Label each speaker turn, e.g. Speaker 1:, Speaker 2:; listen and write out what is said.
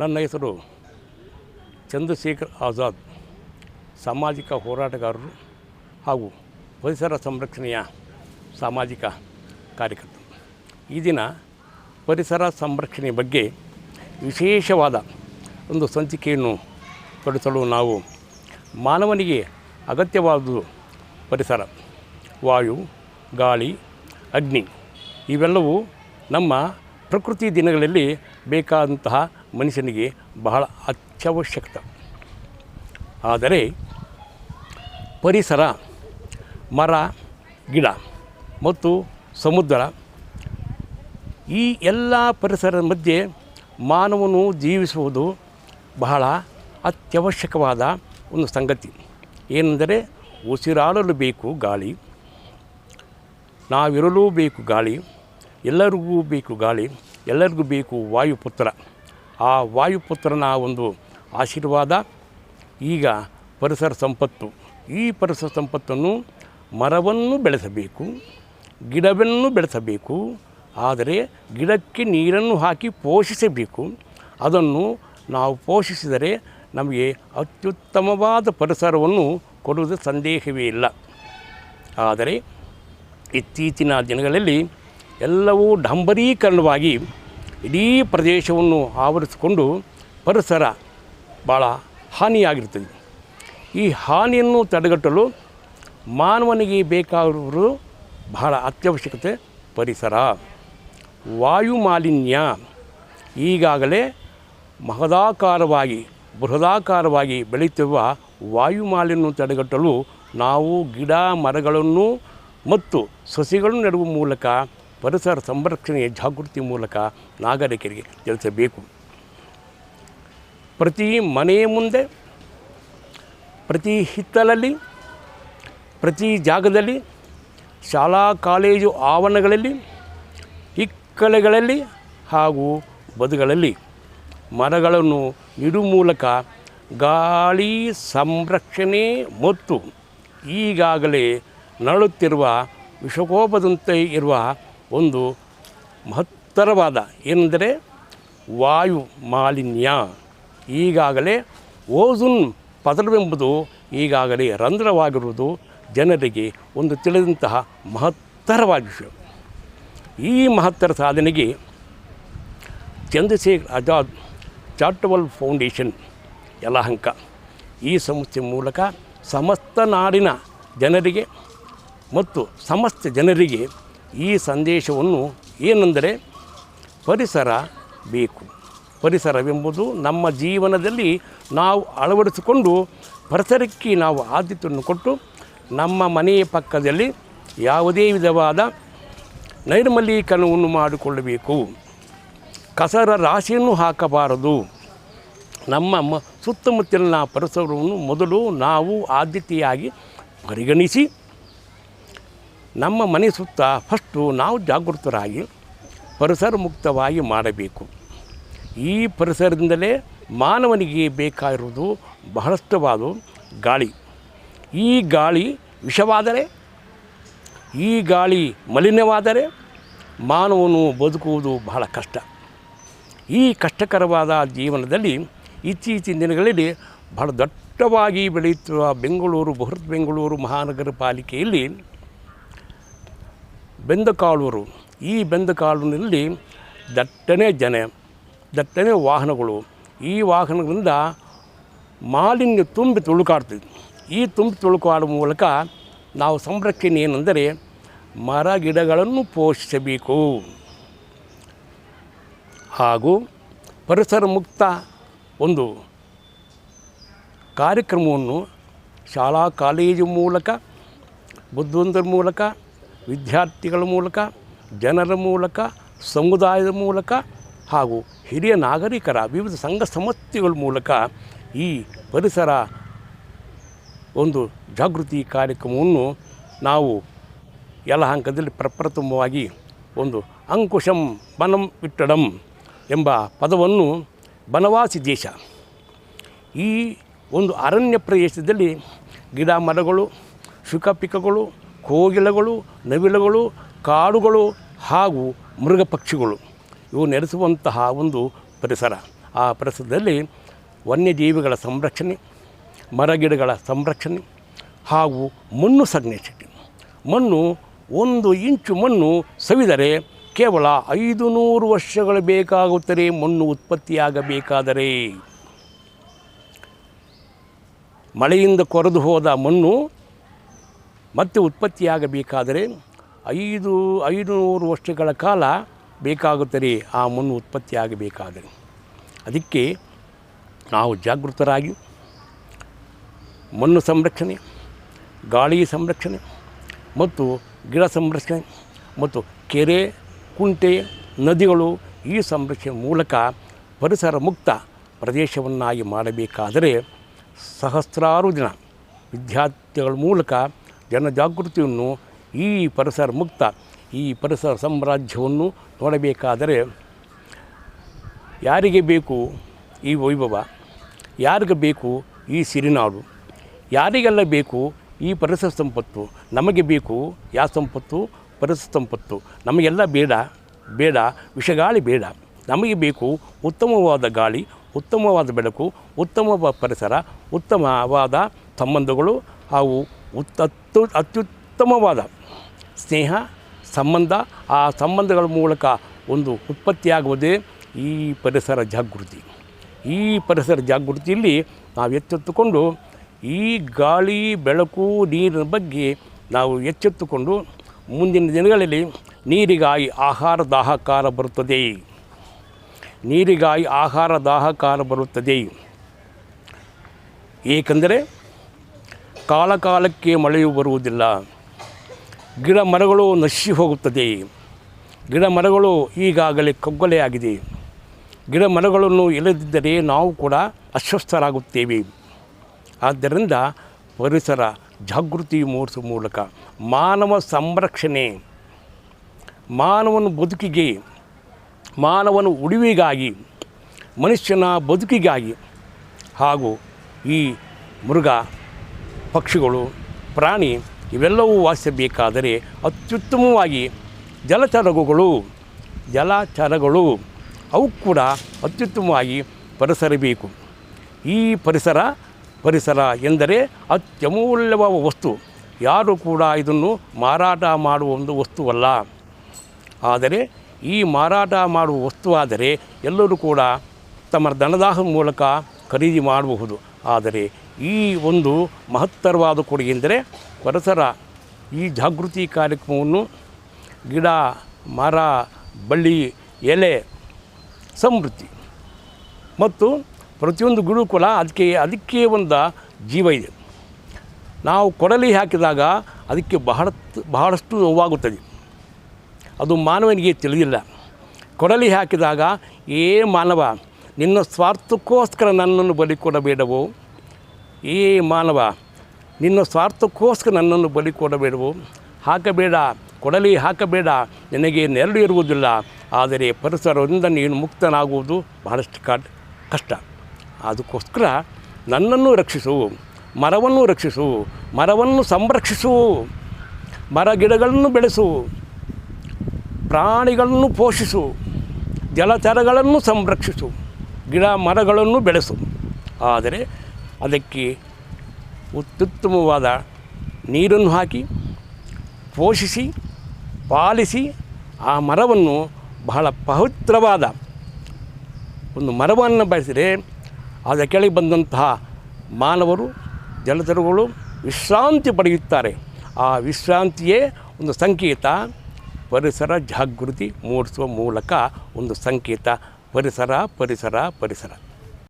Speaker 1: ನನ್ನ ಹೆಸರು ಚಂದ್ರಶೇಖರ್ ಆಜಾದ್. ಸಾಮಾಜಿಕ ಹೋರಾಟಗಾರರು ಹಾಗೂ ಪರಿಸರ ಸಂರಕ್ಷಣೆಯ ಸಾಮಾಜಿಕ ಕಾರ್ಯಕರ್ತರು. ಈ ದಿನ ಪರಿಸರ ಸಂರಕ್ಷಣೆ ಬಗ್ಗೆ ವಿಶೇಷವಾದ ಒಂದು ಸಂಚಿಕೆಯನ್ನು ಪಡಿಸಲು ನಾವು ಮಾನವನಿಗೆ ಅಗತ್ಯವಾದುದು ಪರಿಸರ, ವಾಯು, ಗಾಳಿ, ಅಗ್ನಿ, ಇವೆಲ್ಲವೂ ನಮ್ಮ ಪ್ರಕೃತಿ ದಿನಗಳಲ್ಲಿ ಬೇಕಾದಂತಹ ಮನುಷ್ಯನಿಗೆ ಬಹಳ ಅತ್ಯವಶ್ಯಕತೆ. ಆದರೆ ಪರಿಸರ, ಮರ, ಗಿಡ ಮತ್ತು ಸಮುದ್ರ ಈ ಎಲ್ಲ ಪರಿಸರದ ಮಧ್ಯೆ ಮಾನವನು ಜೀವಿಸುವುದು ಬಹಳ ಅತ್ಯವಶ್ಯಕವಾದ ಒಂದು ಸಂಗತಿ. ಏನೆಂದರೆ ಉಸಿರಾಡಲು ಬೇಕು ಗಾಳಿ, ನಾವಿರಲೂ ಬೇಕು ಗಾಳಿ, ಎಲ್ಲರಿಗೂ ಬೇಕು ಗಾಳಿ, ಎಲ್ಲರಿಗೂ ಬೇಕು ವಾಯುಪುತ್ರ. ಆ ವಾಯುಪುತ್ರನ ಒಂದು ಆಶೀರ್ವಾದ, ಈಗ ಪರಿಸರ ಸಂಪತ್ತು. ಈ ಪರಿಸರ ಸಂಪತ್ತನ್ನು ಮರವನ್ನು ಬೆಳೆಸಬೇಕು, ಗಿಡವನ್ನು ಬೆಳೆಸಬೇಕು, ಆದರೆ ಗಿಡಕ್ಕೆ ನೀರನ್ನು ಹಾಕಿ ಪೋಷಿಸಬೇಕು. ಅದನ್ನು ನಾವು ಪೋಷಿಸಿದರೆ ನಮಗೆ ಅತ್ಯುತ್ತಮವಾದ ಪರಿಸರವನ್ನು ಕೊಡುವುದು ಸಂದೇಹವೇ ಇಲ್ಲ. ಆದರೆ ಇತ್ತೀಚಿನ ದಿನಗಳಲ್ಲಿ ಎಲ್ಲವೂ ಡಂಬರೀಕರಣವಾಗಿ ಇಡೀ ಪ್ರದೇಶವನ್ನು ಆವರಿಸಿಕೊಂಡು ಪರಿಸರ ಭಾಳ ಹಾನಿಯಾಗಿರ್ತದೆ. ಈ ಹಾನಿಯನ್ನು ತಡೆಗಟ್ಟಲು ಮಾನವನಿಗೆ ಬೇಕಾಗಿರುವುದು ಬಹಳ ಅತ್ಯವಶ್ಯಕತೆ ಪರಿಸರ. ವಾಯು ಮಾಲಿನ್ಯ ಈಗಾಗಲೇ ಮಹದಾಕಾರವಾಗಿ, ಬೃಹದಾಕಾರವಾಗಿ ಬೆಳೆಯುತ್ತಿರುವ ವಾಯು ಮಾಲಿನ್ಯ ತಡೆಗಟ್ಟಲು ನಾವು ಗಿಡ ಮರಗಳನ್ನು ಮತ್ತು ಸಸಿಗಳನ್ನು ನೆಡುವ ಮೂಲಕ ಪರಿಸರ ಸಂರಕ್ಷಣೆಯ ಜಾಗೃತಿ ಮೂಲಕ ನಾಗರಿಕರಿಗೆ ತಿಳಿಸಬೇಕು ಪ್ರತಿ ಮನೆಯ ಮುಂದೆ, ಪ್ರತಿ ಹಿತ್ತಲಲ್ಲಿ, ಪ್ರತಿ ಜಾಗದಲ್ಲಿ, ಶಾಲಾ, ಕಾಲೇಜು ಆವರಣಗಳಲ್ಲಿ ಇಕ್ಕಲೆಗಳಲ್ಲಿ ಹಾಗೂ ಬದುಗಳಲ್ಲಿ ಮರಗಳನ್ನು ಇಡುವ ಮೂಲಕ ಗಾಳಿ ಸಂರಕ್ಷಣೆ ಮತ್ತು ಈಗಾಗಲೇ ನರಳುತ್ತಿರುವ ವಿಶ್ವಕೋಪದಂತೆ ಇರುವ ಒಂದು ಮಹತ್ತರವಾದ ಏನೆಂದರೆ ವಾಯು ಮಾಲಿನ್ಯ. ಈಗಾಗಲೇ ಓಝೋನ್ ಪದರವೆಂಬುದು ಈಗಾಗಲೇ ರಂಧ್ರವಾಗಿರುವುದು ಜನರಿಗೆ ಒಂದು ತಿಳಿದಂತಹ ಮಹತ್ತರವಾದ ವಿಷಯ. ಈ ಮಹತ್ತರ ಸಾಧನೆಗೆ ಚಂದ್ರಶೇಖರ್ ಆಜಾದ್ ಚಾರಿಟಬಲ್ ಫೌಂಡೇಶನ್ ಯಲಹಂಕ. ಈ ಸಂಸ್ಥೆ ಮೂಲಕ ಸಮಸ್ತ ನಾಡಿನ ಜನರಿಗೆ ಮತ್ತು ಸಮಸ್ತ ಜನರಿಗೆ ಈ ಸಂದೇಶವನ್ನು ಏನೆಂದರೆ ಪರಿಸರ ಬೇಕು. ಪರಿಸರವೆಂಬುದು ನಮ್ಮ ಜೀವನದಲ್ಲಿ ನಾವು ಅಳವಡಿಸಿಕೊಂಡು ಪರಿಸರಕ್ಕೆ ನಾವು ಆದ್ಯತೆಯನ್ನು ಕೊಟ್ಟು ನಮ್ಮ ಮನೆಯ ಪಕ್ಕದಲ್ಲಿ ಯಾವುದೇ ವಿಧವಾದ ನೈರ್ಮಲೀಕರಣವನ್ನು ಮಾಡಿಕೊಳ್ಳಬೇಕು. ಕಸರ ರಾಶಿಯನ್ನು ಹಾಕಬಾರದು. ನಮ್ಮ ಮ ಸುತ್ತಮುತ್ತಲಿನ ಪರಿಸರವನ್ನು ಮೊದಲು ನಾವು ಆದ್ಯತೆಯಾಗಿ ಪರಿಗಣಿಸಿ ನಮ್ಮ ಮನೆ ಸುತ್ತ ಫಸ್ಟು ನಾವು ಜಾಗೃತರಾಗಿ ಪರಿಸರ ಮುಕ್ತವಾಗಿ ಮಾಡಬೇಕು. ಈ ಪರಿಸರದಿಂದಲೇ ಮಾನವನಿಗೆ ಬೇಕಾಗಿರುವುದು ಬಹಳಷ್ಟವಾದ ಗಾಳಿ. ಈ ಗಾಳಿ ವಿಷವಾದರೆ, ಈ ಗಾಳಿ ಮಲಿನವಾದರೆ ಮಾನವನು ಬದುಕುವುದು ಬಹಳ ಕಷ್ಟ. ಈ ಕಷ್ಟಕರವಾದ ಜೀವನದಲ್ಲಿ ಇತ್ತೀಚಿನ ದಿನಗಳಲ್ಲಿ ಬಹಳ ದಟ್ಟವಾಗಿ ಬೆಳೆಯುತ್ತಿರುವ ಬೆಂಗಳೂರು, ಬೃಹತ್ ಬೆಂಗಳೂರು ಮಹಾನಗರ ಪಾಲಿಕೆಯಲ್ಲಿ ಬೆಂದಕಾಳೂರು ಈ ಬೆಂದಕಾಳೂರಿನಲ್ಲಿ ದಟ್ಟಣೆ ಜನ ದಟ್ಟಣೆ ವಾಹನಗಳು. ಈ ವಾಹನಗಳಿಂದ ಮಾಲಿನ್ಯ ತುಂಬಿ ತುಳುಕಾಡ್ತದೆ. ಈ ತುಂಬಿ ತುಳುಕಾಡುವ ಮೂಲಕ ನಾವು ಸಂರಕ್ಷಣೆ ಏನೆಂದರೆ ಮರ ಗಿಡಗಳನ್ನು ಪೋಷಿಸಬೇಕು. ಹಾಗೂ ಪರಿಸರ ಮುಕ್ತ ಒಂದು ಕಾರ್ಯಕ್ರಮವನ್ನು ಶಾಲಾ, ಕಾಲೇಜು ಮೂಲಕ, ಬುದ್ಧಿವಂತರ ಮೂಲಕ ವಿದ್ಯಾರ್ಥಿಗಳ ಮೂಲಕ, ಜನರ ಮೂಲಕ, ಸಮುದಾಯದ ಮೂಲಕ ಹಾಗೂ ಹಿರಿಯ ನಾಗರಿಕರ ವಿವಿಧ ಸಂಘ ಸಂಸ್ಥೆಗಳ ಮೂಲಕ ಈ ಪರಿಸರ ಒಂದು ಜಾಗೃತಿ ಕಾರ್ಯಕ್ರಮವನ್ನು ನಾವು ಯಲಹಂಕದಲ್ಲಿ ಪ್ರಪ್ರಥಮವಾಗಿ ಒಂದು ಅಂಕುಶಂ ಬನಂ ಬಿಟ್ಟಡಂ ಎಂಬ ಪದವನ್ನು ಬನವಾಸಿ ದೇಶ, ಈ ಒಂದು ಅರಣ್ಯ ಪ್ರದೇಶದಲ್ಲಿ ಗಿಡ ಮರಗಳು ಶುಕಪಿಕಗಳು ಕೋಗಿಲಗಳು, ನವಿಲುಗಳು, ಕಾಡುಗಳು ಹಾಗೂ ಮೃಗ ಪಕ್ಷಿಗಳು ಇವು ನೆಲೆಸುವಂತಹ ಒಂದು ಪರಿಸರ. ಆ ಪರಿಸರದಲ್ಲಿ ವನ್ಯಜೀವಿಗಳ ಸಂರಕ್ಷಣೆ, ಮರಗಿಡಗಳ ಸಂರಕ್ಷಣೆ ಹಾಗೂ ಮಣ್ಣು ಸಂರಕ್ಷಣೆ. ಮಣ್ಣು, ಒಂದು ಇಂಚು ಮಣ್ಣು ಸವಿದರೆ ಕೇವಲ ಐದು ನೂರು ವರ್ಷಗಳು ಬೇಕಾಗುತ್ತದೆ ಮಣ್ಣು ಉತ್ಪತ್ತಿಯಾಗಬೇಕಾದರೆ. ಮಳೆಯಿಂದ ಕೊರೆದು ಹೋದ ಮಣ್ಣು ಮತ್ತೆ ಉತ್ಪತ್ತಿಯಾಗಬೇಕಾದರೆ ಐದು, ಐದುನೂರು ವರ್ಷಗಳ ಕಾಲ ಬೇಕಾಗುತ್ತದೆ ಆ ಮಣ್ಣು ಉತ್ಪತ್ತಿಯಾಗಬೇಕಾದರೆ. ಅದಕ್ಕೆ ನಾವು ಜಾಗೃತರಾಗಿ ಮಣ್ಣು ಸಂರಕ್ಷಣೆ, ಗಾಳಿ ಸಂರಕ್ಷಣೆ ಮತ್ತು ಗಿಡ ಸಂರಕ್ಷಣೆ ಮತ್ತು ಕೆರೆ, ಕುಂಟೆ, ನದಿಗಳು ಈ ಸಂರಕ್ಷಣೆ ಮೂಲಕ ಪರಿಸರ ಮುಕ್ತ ಪ್ರದೇಶವನ್ನಾಗಿ ಮಾಡಬೇಕಾದರೆ ಸಹಸ್ರಾರು ದಿನ ವಿದ್ಯಾರ್ಥಿಗಳ ಮೂಲಕ ಜನಜಾಗೃತಿಯನ್ನು ಈ ಪರಿಸರ ಮುಕ್ತ, ಈ ಪರಿಸರ ಸಾಮ್ರಾಜ್ಯವನ್ನು ನೋಡಬೇಕಾದರೆ ಯಾರಿಗೆ ಬೇಕು ಈ ವೈಭವ? ಯಾರಿಗೆ ಬೇಕು ಈ ಸಿರಿನಾಡು? ಯಾರಿಗೆಲ್ಲ ಬೇಕು ಈ ಪರಿಸರ ಸಂಪತ್ತು? ನಮಗೆ ಬೇಕು ಯಾವ ಸಂಪತ್ತು? ಪರಿಸರ ಸಂಪತ್ತು. ನಮಗೆಲ್ಲ ಬೇಡ ಬೇಡ, ವಿಷಗಾಳಿ ಬೇಡ. ನಮಗೆ ಬೇಕು ಉತ್ತಮವಾದ ಗಾಳಿ, ಉತ್ತಮವಾದ ಬೆಳಕು, ಉತ್ತಮವಾದ ಪರಿಸರ, ಉತ್ತಮವಾದ ಸಂಬಂಧಗಳು ಹಾಗೂ ಉತ್ತತ್ತು ಅತ್ಯುತ್ತಮವಾದ ಸ್ನೇಹ, ಸಂಬಂಧ, ಆ ಸಂಬಂಧಗಳ ಮೂಲಕ ಒಂದು ಉತ್ಪತ್ತಿಯಾಗುವುದೇ ಈ ಪರಿಸರ ಜಾಗೃತಿ. ಈ ಪರಿಸರ ಜಾಗೃತಿಯಲ್ಲಿ ನಾವು ಎಚ್ಚೆತ್ತುಕೊಂಡು ಈ ಗಾಳಿ, ಬೆಳಕು, ನೀರಿನ ಬಗ್ಗೆ ನಾವು ಎಚ್ಚೆತ್ತುಕೊಂಡು ಮುಂದಿನ ದಿನಗಳಲ್ಲಿ ನೀರಿಗಾಗಿ ಆಹಾರ, ದಾಹಕಾರ ಬರುತ್ತದೆ. ನೀರಿಗಾಗಿ ಆಹಾರ, ದಾಹಕಾರ ಬರುತ್ತದೆ. ಏಕೆಂದರೆ ಕಾಲ ಕಾಲಕ್ಕೆ ಮಳೆಯು ಬರುವುದಿಲ್ಲ. ಗಿಡ ಮರಗಳು ನಶಿ ಹೋಗುತ್ತದೆ. ಗಿಡ ಮರಗಳು ಈಗಾಗಲೇ ಕಗ್ಗೊಲೆಯಾಗಿದೆ ಗಿಡ ಮರಗಳನ್ನು ಇಲ್ಲದಿದ್ದರೆ ನಾವು ಕೂಡ ಅಸ್ವಸ್ಥರಾಗುತ್ತೇವೆ. ಆದ್ದರಿಂದ ಪರಿಸರ ಜಾಗೃತಿ ಮೂಡಿಸುವ ಮೂಲಕ ಮಾನವ ಸಂರಕ್ಷಣೆ, ಮಾನವನ ಬದುಕಿಗೆ, ಮಾನವನ ಉಳಿವಿಗಾಗಿ, ಮನುಷ್ಯನ ಬದುಕಿಗಾಗಿ ಹಾಗೂ ಈ ಮೃಗ ಪಕ್ಷಿಗಳು, ಪ್ರಾಣಿ ಇವೆಲ್ಲವೂ ವಾಸಿಸಬೇಕಾದರೆ ಅತ್ಯುತ್ತಮವಾಗಿ ಜಲಚರಗಳು ಜಲಚರಗಳು, ಅವು ಕೂಡ ಅತ್ಯುತ್ತಮವಾಗಿ ಪರಿಸರ ಬೇಕು ಈ ಪರಿಸರ ಪರಿಸರ ಎಂದರೆ ಅತ್ಯಮೂಲ್ಯವಾದ ವಸ್ತು. ಯಾರು ಕೂಡ ಇದನ್ನು ಮಾರಾಟ ಮಾಡುವ ಒಂದು ವಸ್ತುವಲ್ಲ. ಆದರೆ ಈ ಮಾರಾಟ ಮಾಡುವ ವಸ್ತುವಾದರೆ ಎಲ್ಲರೂ ಕೂಡ ತಮ್ಮ ದನದಾಹ ಮೂಲಕ ಖರೀದಿ ಮಾಡಬಹುದು. ಆದರೆ ಈ ಒಂದು ಮಹತ್ತರವಾದ ಕೊಡುಗೆ ಎಂದರೆ ಪರಿಸರ ಈ ಜಾಗೃತಿ ಕಾರ್ಯಕ್ರಮವನ್ನು ಗಿಡ, ಮರ, ಬಳ್ಳಿ, ಎಲೆ, ಸಮೃದ್ಧಿ ಮತ್ತು ಪ್ರತಿಯೊಂದು ಗಿಡ ಕೂಡ ಅದಕ್ಕೆ ಅದಕ್ಕೆ ಒಂದು ಜೀವ ಇದೆ. ನಾವು ಕೊಡಲಿ ಹಾಕಿದಾಗ ಅದಕ್ಕೆ ಬಹಳ ಬಹಳಷ್ಟು ನೋವಾಗುತ್ತದೆ. ಅದು ಮಾನವನಿಗೆ ತಿಳಿದಿಲ್ಲ. ಕೊಡಲಿ ಹಾಕಿದಾಗ, ಏ ಮಾನವ, ನಿನ್ನ ಸ್ವಾರ್ಥಕ್ಕೋಸ್ಕರ ನನ್ನನ್ನು ಬಲಿ ಕೊಡಬೇಡವೋ? ಏ ಮಾನವ ನಿನ್ನ ಸ್ವಾರ್ಥಕ್ಕೋಸ್ಕರ ನನ್ನನ್ನು ಬಲಿ ಕೊಡಬೇಡವು. ಹಾಕಬೇಡ, ಕೊಡಲಿ, ಹಾಕಬೇಡ. ನಿನಗೆ ನೆರಳು ಇರುವುದಿಲ್ಲ. ಆದರೆ ಪರಿಸರದಿಂದ ನೀನು ಮುಕ್ತನಾಗುವುದು ಬಹಳಷ್ಟು ಕಷ್ಟ. ಅದಕ್ಕೋಸ್ಕರ ನನ್ನನ್ನು ರಕ್ಷಿಸು, ಮರವನ್ನು ರಕ್ಷಿಸು, ಮರವನ್ನು ಸಂರಕ್ಷಿಸು. ಮರ ಗಿಡಗಳನ್ನು ಬೆಳೆಸು, ಪ್ರಾಣಿಗಳನ್ನು ಪೋಷಿಸು, ಜಲಚರಗಳನ್ನು ಸಂರಕ್ಷಿಸು, ಗಿಡ ಮರಗಳನ್ನು ಬೆಳೆಸು. ಆದರೆ ಅದಕ್ಕೆ ಅತ್ಯುತ್ತಮವಾದ ನೀರನ್ನು ಹಾಕಿ, ಪೋಷಿಸಿ, ಪಾಲಿಸಿ ಆ ಮರವನ್ನು ಬಹಳ ಪವಿತ್ರವಾದ ಒಂದು ಮರವನ್ನು ಬೆಳೆಸಿದರೆ ಅದರ ಕೆಳಗೆ ಬಂದಂತಹ ಮಾನವರು, ಜಲಚರುಗಳು ವಿಶ್ರಾಂತಿ ಪಡೆಯುತ್ತಾರೆ. ಆ ವಿಶ್ರಾಂತಿಯೇ ಒಂದು ಸಂಕೇತ, ಪರಿಸರ ಜಾಗೃತಿ ಮೂಡಿಸುವ ಮೂಲಕ ಒಂದು ಸಂಕೇತ, ಪರಿಸರ ಪರಿಸರ ಪರಿಸರ.